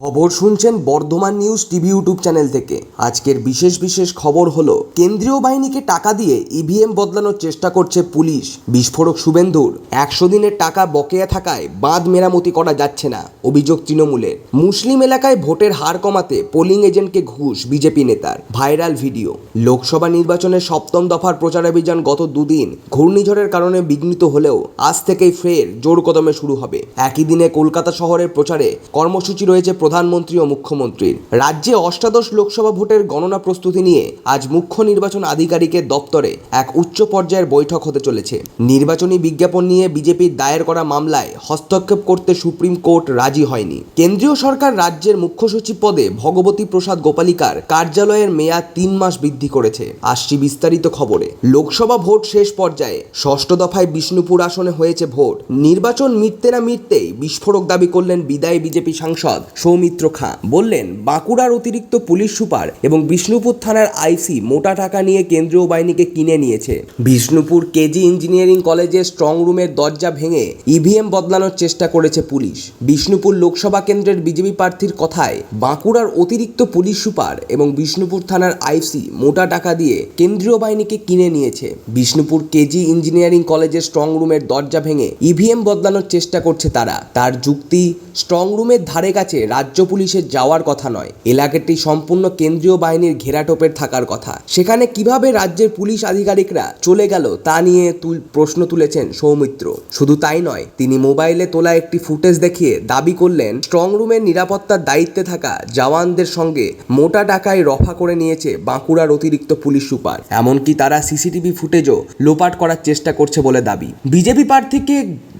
খবর শুনছেন Bardhaman news TV YouTube channel থেকে। আজকের বিশেষ বিশেষ খবর হলো, কেন্দ্রীয় বাহিনীকে টাকা দিয়ে ইভিএম বদলানোর চেষ্টা করছে পুলিশ। বিস্ফোরক শুভেন্দুর, একশো দিনের টাকা বকেয়া থাকায় বাঁধ মেরামতি করা যাচ্ছে না, অভিযোগ তৃণমূলের। মুসলিম এলাকায় ভোটের হার কমাতে পোলিং এজেন্টকে ঘুষ, বিজেপি নেতার। Viral video. লোকসভা নির্বাচনের সপ্তম দফার প্রচারাভিযান গত দুদিন, ঘূর্ণিঝড়ের কারণে বিঘ্নিত হলেও আজ থেকেই ফের জোর কদমে শুরু হবে। একই দিনে কলকাতা শহরের প্রচারে কর্মসূচি রয়েছে প্রধানমন্ত্রী ও মুখ্যমন্ত্রীর। রাজ্যে অষ্টাদশ লোকসভা ভোটের গণনা প্রস্তুতি নিয়ে আজ মুখ্য নির্বাচন আধিকারিকের দপ্তরে এক উচ্চ পর্যায়ের বৈঠক হতে চলেছে। নির্বাচনী বিজ্ঞাপন নিয়ে বিজেপির দায়ের করা মামলায় হস্তক্ষেপ করতে সুপ্রিম কোর্ট রাজি হয়নি। কেন্দ্রীয় সরকার রাজ্যের মুখ্য সচিব পদে ভগবতী প্রসাদ গোপালিকার কার্যালয়ের মেয়াদ তিন মাস বৃদ্ধি করেছে। আসছি বিস্তারিত খবরে। লোকসভা ভোট শেষ পর্যায়ে ষষ্ঠ দফায় বিষ্ণুপুর আসনে হয়েছে ভোট। নির্বাচন মিটতে না মিটতেই বিস্ফোরক দাবি করলেন বিদায়ী বিজেপি সাংসদ সৌমিত্র খাঁ বললেন, বাঁকুড়ার অতিরিক্ত পুলিশ সুপার এবং বিষ্ণুপুর থানার আইসি মোটা টাকা নিয়ে কেন্দ্রীয় বাহিনীকে কিনে নিয়েছে। বিষ্ণুপুর কেজি ইঞ্জিনিয়ারিং কলেজের স্ট্রং রুমের দরজা ভেঙে ইভিএম বদলানোর চেষ্টা করেছে পুলিশ। বিষ্ণুপুর লোকসভা কেন্দ্রের বিজেপি প্রার্থীর কথায়, বাঁকুড়ার অতিরিক্ত পুলিশ সুপার এবং বিষ্ণুপুর থানার আইসি মোটা টাকা দিয়ে কেন্দ্রীয় বাহিনীকে কিনে নিয়েছে। বিষ্ণুপুর কেজি ইঞ্জিনিয়ারিং কলেজের স্ট্রং রুমের দরজা ভেঙে ইভিএম বদলানোর চেষ্টা করছে তারা। তার যুক্তি, স্ট্রং রুমের ধারে কাছে রাজ্য পুলিশের যাওয়ার কথা নয়। এলাকাটি সম্পূর্ণ কেন্দ্রীয় বাহিনীর ঘেরাটোপের থাকার কথা। সেখানে কীভাবে রাজ্যের পুলিশ আধিকারিকরা চলে গেল তা নিয়ে প্রশ্ন তুলেছেন সৌমিত্র। শুধু তাই নয়, তিনি মোবাইলে তোলা একটি ফুটেজ দেখিয়ে দাবি করলেন, স্ট্রং রুমের নিরাপত্তার দায়িত্বে থাকা জওয়ানদের সঙ্গে মোটা টাকায় রফা করে নিয়েছে বাঁকুড়ার অতিরিক্ত পুলিশ সুপার। এমনকি তারা সিসিটিভি ফুটেজও লোপাট করার চেষ্টা করছে বলে দাবি। বিজেপি প্রার্থীকে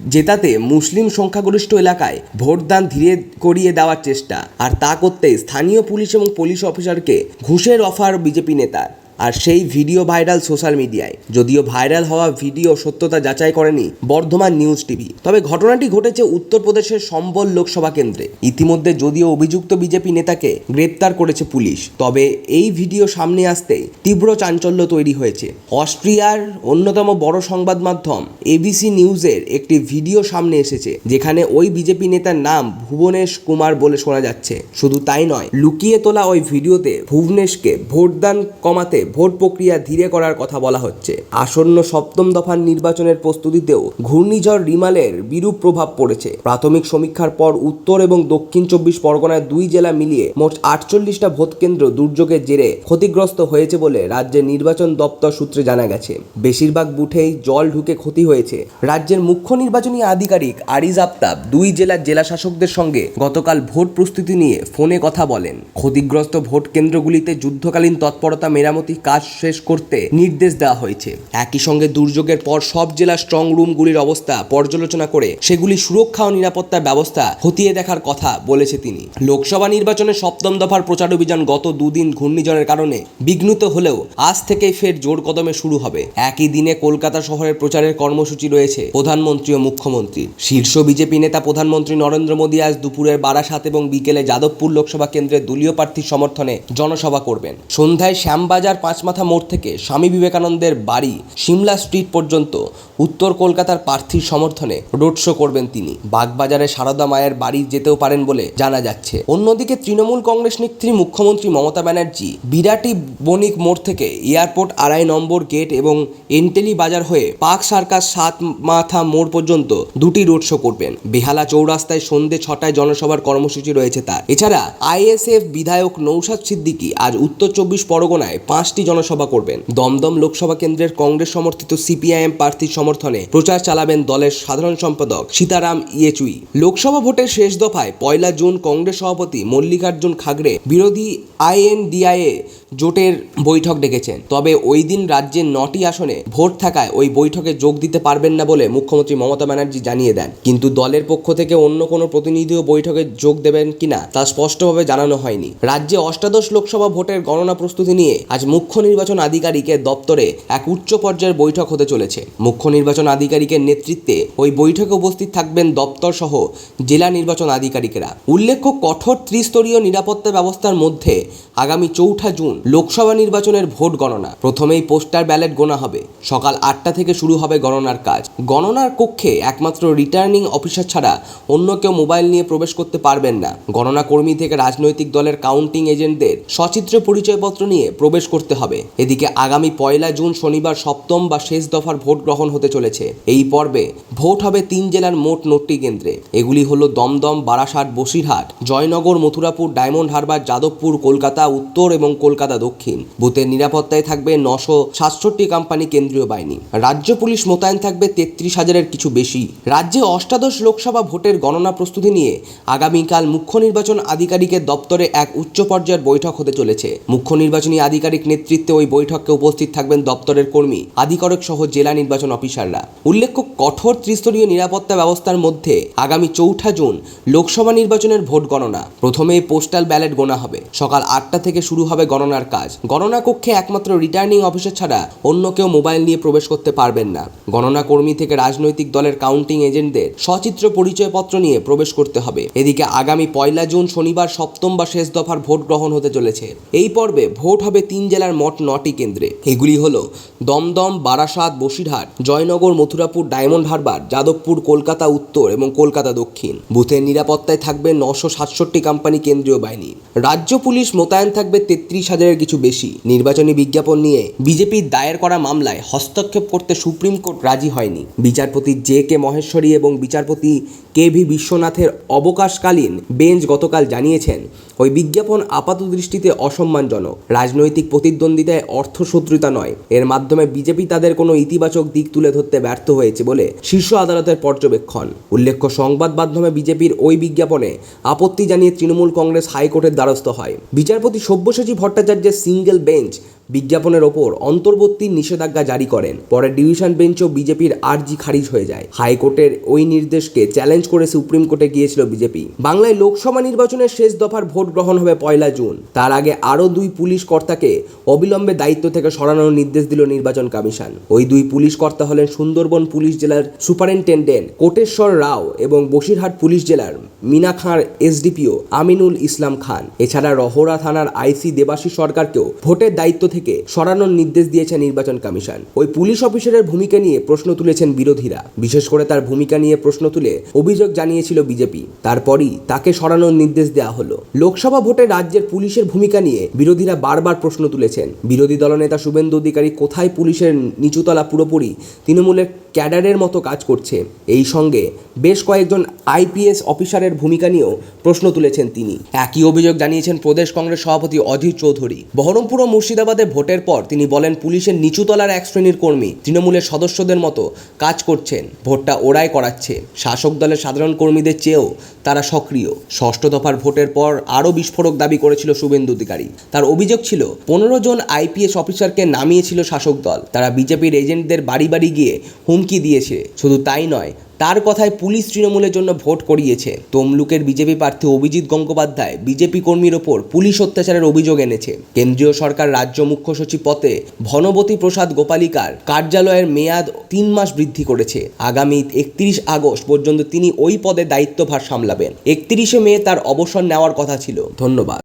জেতাতে মুসলিম সংখ্যাগরিষ্ঠ এলাকায় ভোটদান ধীরে করিয়ে দেওয়ার চেষ্টা। আর তা করতে স্থানীয় পুলিশ এবং পুলিশ অফিসারকে ঘুষের অফার বিজেপি নেতার। আর সেই ভিডিও ভাইরাল সোশ্যাল মিডিয়ায়। যদিও ভাইরাল হওয়া ভিডিও সত্যতা যাচাই করেনি বর্ধমান নিউজ টিভি। তবে ঘটনাটি ঘটেছে উত্তরপ্রদেশের সম্বল লোকসভা কেন্দ্রে। ইতিমধ্যে যদিও অভিযুক্ত বিজেপি নেতাকে গ্রেপ্তার করেছে পুলিশ, তবে এই ভিডিও সামনে আসতেই তীব্র চাঞ্চল্য তৈরি হয়েছে। অস্ট্রিয়ার অন্যতম বড় সংবাদ মাধ্যম এবিসি নিউজের একটি ভিডিও সামনে এসেছে, যেখানে ওই বিজেপি নেতার নাম ভুবনেশ কুমার বলে শোনা যাচ্ছে। শুধু তাই নয়, লুকিয়ে তোলা ওই ভিডিওতে ভুবনেশকে ভোটদান কমাতে ভোট প্রক্রিয়া ধীরে করার কথা বলা হচ্ছে। আসন্ন সপ্তম দফার নির্বাচনের প্রস্তুতিতেও ঘূর্ণিঝড় রিমালের বিরূপ প্রভাব পড়েছে। প্রাথমিক সমীক্ষার পর উত্তর এবং দক্ষিণ চব্বিশ পরগনার দুই জেলা মিলিয়ে মোট আটচল্লিশটা ভোট কেন্দ্র দুর্যোগের জেরে ক্ষতিগ্রস্ত হয়েছে বলে রাজ্যের নির্বাচন দপ্তর সূত্রে জানা গেছে। বেশিরভাগ বুথেই জল ঢুকে ক্ষতি হয়েছে। রাজ্যের মুখ্য নির্বাচনী আধিকারিক আরিজ আফতাব দুই জেলার জেলা শাসকদের সঙ্গে গতকাল ভোট প্রস্তুতি নিয়ে ফোনে কথা বলেন। ক্ষতিগ্রস্ত ভোট কেন্দ্রগুলিতে যুদ্ধকালীন তৎপরতা মেরামতি কাজ শেষ করতে নির্দেশ দেওয়া হয়েছে। একই সঙ্গে দুর্যোগের পর সব জেলার স্ট্রং রুমগুলির অবস্থা পর্যালোচনা করে সেগুলি সুরক্ষা ও নিরাপত্তার ব্যবস্থা খতিয়ে দেখার কথা বলেছে তিনি। লোকসভা নির্বাচনের সপ্তম দফার প্রচার অভিযান গত দুদিন ঘূর্ণিঝড়ের কারণে বিঘ্নিত হলেও আজ থেকেই ফের জোর কদমে শুরু হবে। একই দিনে কলকাতা শহরের প্রচারের কর্মসূচি রয়েছে প্রধানমন্ত্রী ও মুখ্যমন্ত্রী শীর্ষ বিজেপি নেতা প্রধানমন্ত্রী নরেন্দ্র মোদী আজ দুপুরের বারাসাত এবং বিকেলে যাদবপুর লোকসভা কেন্দ্রের দলীয় প্রার্থীর সমর্থনে জনসভা করবেন। সন্ধ্যায় শ্যামবাজার পাঁচমাথা মোড় থেকে স্বামী বিবেকানন্দের বাড়ি সিমলা স্ট্রিট পর্যন্ত উত্তর কলকাতার প্রার্থীর সমর্থনে রোড শো করবেন তিনি। বাগবাজারে সারদা মায়ের বাড়ি যেতেও পারেন বলে জানা যাচ্ছে। অন্যদিকে তৃণমূল কংগ্রেস নেত্রী মুখ্যমন্ত্রী মমতা ব্যানার্জি বিরাটি বণিক মোড় থেকে এয়ারপোর্ট আড়াই নম্বর গেট এবং এন্টেলি বাজার হয়ে পাক সার্কাস সাত মাথা মোড় পর্যন্ত দুটি রোড শো করবেন। বেহালা চৌরাস্তায় সন্ধে ছটায় জনসভার কর্মসূচি রয়েছে তার। এছাড়া আইএসএফ বিধায়ক নৌসাদ সিদ্দিকী আজ উত্তর চব্বিশ পরগনায় পাঁচটি জনসভা করবেন। দমদম লোকসভা কেন্দ্রের কংগ্রেস সমর্থিত সিপিআইএম প্রার্থীর সমর্থনে প্রচার চালাবেন দলের সাধারণ সম্পাদক সীতারাম ইয়েচুই। লোকসভা ভোটের শেষ দফায় পয়লা জুন কংগ্রেস সভাপতি মল্লিকার্জুন খাগড়ে বিরোধী আইএনডিআইএ জোটের বৈঠক ডেকেছেন। তবে ওই দিন রাজ্যের নটি আসনে ভোট থাকায় ওই বৈঠকে যোগ দিতে পারবেন না বলে মুখ্যমন্ত্রী মমতা ব্যানার্জি জানিয়ে দেন। কিন্তু দলের পক্ষ থেকে অন্য কোনো প্রতিনিধিও বৈঠকে যোগ দেবেন কিনা তা স্পষ্টভাবে জানানো হয়নি। রাজ্যে অষ্টাদশ লোকসভা ভোটের গণনা প্রস্তুতি নিয়ে আজ মুখ্য নির্বাচন আধিকারিকের দপ্তরে এক উচ্চ পর্যায়ের বৈঠক হতে চলেছে। মুখ্য নির্বাচন আধিকারিকের নেতৃত্বে ওই বৈঠকে উপস্থিত থাকবেন দপ্তর সহ জেলা নির্বাচন আধিকারিকেরা। উল্লেখ্য, কঠোর ত্রিস্তরীয় নিরাপত্তা ব্যবস্থার মধ্যে আগামী চৌঠা জুন লোকসভা নির্বাচনের ভোট গণনা। প্রথমেই পোস্টার ব্যালট গোনা হবে। সকাল আটটা থেকে শুরু হবে গণনার কাজ। গণনার কক্ষে একমাত্র রিটার্নিং অফিসার ছাড়া অন্য কেউ মোবাইল নিয়ে প্রবেশ করতে পারবেন না। গণনা কর্মী থেকে রাজনৈতিক দলের কাউন্টিং এজেন্টদের সচিত্র পরিচয়পত্র নিয়ে প্রবেশ করতে হবে। এদিকে আগামী পয়লা জুন শনিবার সপ্তম বা শেষ দফার ভোট গ্রহণ হতে চলেছে। এই পর্বে ভোট হবে তিন জেলার মোট নোটটি কেন্দ্রে। এগুলি হলো দমদম, বারাসাত, বসিরহাট, জয়নগর, মথুরাপুর, ডায়মন্ড হারবার, যাদবপুর, কলকাতা, উত্তর এবং কলকাতা দক্ষিণ। বুথের নিরাপত্তায় থাকবে নশো সাতষট্টি কোম্পানি কেন্দ্রীয় বাহিনী। রাজ্য পুলিশ মোতায়েন থাকবে তেত্রিশ হাজারের কিছু বেশি। রাজ্যে অষ্টাদশ লোকসভা ভোটের গণনা প্রস্তুতি নিয়ে আগামীকাল মুখ্য নির্বাচন আধিকারিকের দপ্তরে এক উচ্চ পর্যায়ের বৈঠক হতে চলেছে। মুখ্য নির্বাচনী আধিকারিক নেতৃত্বে ওই বৈঠকে উপস্থিত থাকবেন দপ্তরের কর্মী, আধিকারিক সহ জেলা নির্বাচন অফিসাররা। উল্লেখ্য, কঠোর ত্রিস্তরীয় নিরাপত্তা ব্যবস্থার মধ্যে আগামী চৌঠা জুন লোকসভা নির্বাচনের ভোট গণনা। প্রথমে পোস্টাল ব্যালট গোনা হবে। সকাল আটটা থেকে শুরু হবে গণনার কাজ। গণনা কক্ষে একমাত্র রিটার্নিং অফিসার ছাড়া অন্য কেউ মোবাইল নিয়ে প্রবেশ করতে পারবেন না। গণনা কর্মী থেকে রাজনৈতিক দলের কাউন্টিং এজেন্টদের সচিত্র পরিচয়পত্র নিয়ে প্রবেশ করতে হবে। এদিকে আগামী পয়লা জুন শনিবার সপ্তম বা শেষ দফার ভোট গ্রহণ হতে চলেছে। এই পর্বে ভোট হবে তিন জেলার মোট নটি কেন্দ্রে। এগুলি হল দমদম, বারাসাত, বসিরহাট, জয়নগর, মথুরাপুর, ডায়মন্ড হারবার, যাদবপুর, কলকাতা উত্তর এবং কলকাতা দক্ষিণ। বুথের নিরাপত্তায় থাকবে নশো সাতষট্টি কোম্পানি কেন্দ্রীয় বাহিনী। রাজ্য পুলিশ মোতায়েন থাকবে তেত্রিশ হাজারের কিছু বেশি। নির্বাচনী বিজ্ঞাপন নিয়ে বিজেপির দায়ের করা মামলায় হস্তক্ষেপ করতে সুপ্রিম কোর্ট রাজি হয়নি। বিচারপতি জে কে মহেশ্বরী এবং বিচারপতি কে ভি বিশ্বনাথের অবকাশকালীন বেঞ্চ গতকাল জানিয়েছেন, ওই বিজ্ঞাপন আপাত দৃষ্টিতে অসম্মানজনক। রাজনৈতিক প্রতিদ্বন্দ্বিতায় অর্থশত্রুতা নয়। এর মাধ্যমে বিজেপি তাদের কোনো ইতিবাচক দিক তুলে ধরতে ব্যর্থ হয়েছে বলে শীর্ষ আদালতের পর্যবেক্ষণ। উল্লেখ্য, সংবাদ মাধ্যমে বিজেপির ওই বিজ্ঞাপনে আপত্তি জানিয়ে তৃণমূল কংগ্রেস হাইকোর্টের দ্বারস্থ হয়। বিচারপতি সব্যসাচী ভট্টাচার্যের সিঙ্গেল বেঞ্চ বিজ্ঞাপনের ওপর অন্তর্বর্তী নিষেধাজ্ঞা জারি করেন। পরে ডিভিশন বেঞ্চও বিজেপির আর্জি খারিজ হয়ে যায়। হাইকোর্টের ওই নির্দেশকে চ্যালেঞ্জ করে সুপ্রিম কোর্টে গিয়েছিল বিজেপি। বাংলায় লোকসভা নির্বাচনের শেষ দফার ভোট গ্রহণ হবে পয়লা জুন। তার আগে আরও দুই পুলিশ কর্তাকে অবিলম্বে দায়িত্ব থেকে সরানোর নির্দেশ দিল নির্বাচন কমিশন। ওই দুই পুলিশ কর্তা হলেন সুন্দরবন পুলিশ জেলার সুপারিনটেন্ডেন্ট কোটেশ্বর রাও এবং বসিরহাট পুলিশ জেলার মিনা খাঁর এসডিপিও আমিনুল ইসলাম খান। এছাড়া রহরা থানার আইসি দেবাশী সরকারকেও ভোটের দায়িত্ব থেকে সরানোর নির্দেশ দিয়েছে নির্বাচন কমিশন। ওই পুলিশ অফিসারের ভূমিকা নিয়ে প্রশ্ন তুলেছেন বিরোধীরা। বিশেষ করে তার ভূমিকা নিয়ে প্রশ্ন তুলে অভিযোগ জানিয়েছিল বিজেপি। তারপরই তাকে সরানোর নির্দেশ দেওয়া হলো। লোকসভা ভোটে রাজ্যের পুলিশের ভূমিকা নিয়ে বিরোধীরা বারবার প্রশ্ন তুলেছেন। বিরোধী দলনেতা শুভেন্দু অধিকারী কোথায় পুলিশের নিচুতলা পুরোপুরি? তৃণমূলের ক্যাডারের মতো কাজ করছে। এই সঙ্গে বেশ কয়েকজন আইপিএস অফিসারের ভূমিকা নিয়েও প্রশ্ন তুলেছেন তিনি। একই অভিযোগ জানিয়েছেন প্রদেশ কংগ্রেস সভাপতি অধীর চৌধুরী। বহরমপুর ও মুর্শিদাবাদে ভোটের পর তিনি বলেন, পুলিশের নিচুতলার এক শ্রেণির কর্মী তৃণমূলের সদস্যদের মতো কাজ করছেন। ভোটটা ওরাই করাচ্ছে। শাসক দলের সাধারণ কর্মীদের চেয়েও তারা সক্রিয়। ষষ্ঠ দফার ভোটের পর আরও বিস্ফোরক দাবি করেছিল শুভেন্দু অধিকারী। তার অভিযোগ ছিল, পনেরো জন আইপিএস অফিসারকে নামিয়েছিল শাসক দল। তারা বিজেপির এজেন্টদের বাড়ি বাড়ি গিয়ে হুমকি দিয়েছে। শুধু তাই নয়, তার কথায় পুলিশ তৃণমূলের জন্য ভোট করিয়েছে। তমলুকের বিজেপি প্রার্থী অভিজিৎ গঙ্গোপাধ্যায় বিজেপি কর্মীর ওপর পুলিশ অত্যাচারের অভিযোগ এনেছে। কেন্দ্রীয় সরকার রাজ্য মুখ্য সচিব পদে ভনবতী প্রসাদ গোপালিকার কার্যালয়ের মেয়াদ তিন মাস বৃদ্ধি করেছে। আগামী একত্রিশ আগস্ট পর্যন্ত তিনি ওই পদে দায়িত্বভার সামলাবেন। একত্রিশে মে তার অবসর নেওয়ার কথা ছিল। ধন্যবাদ।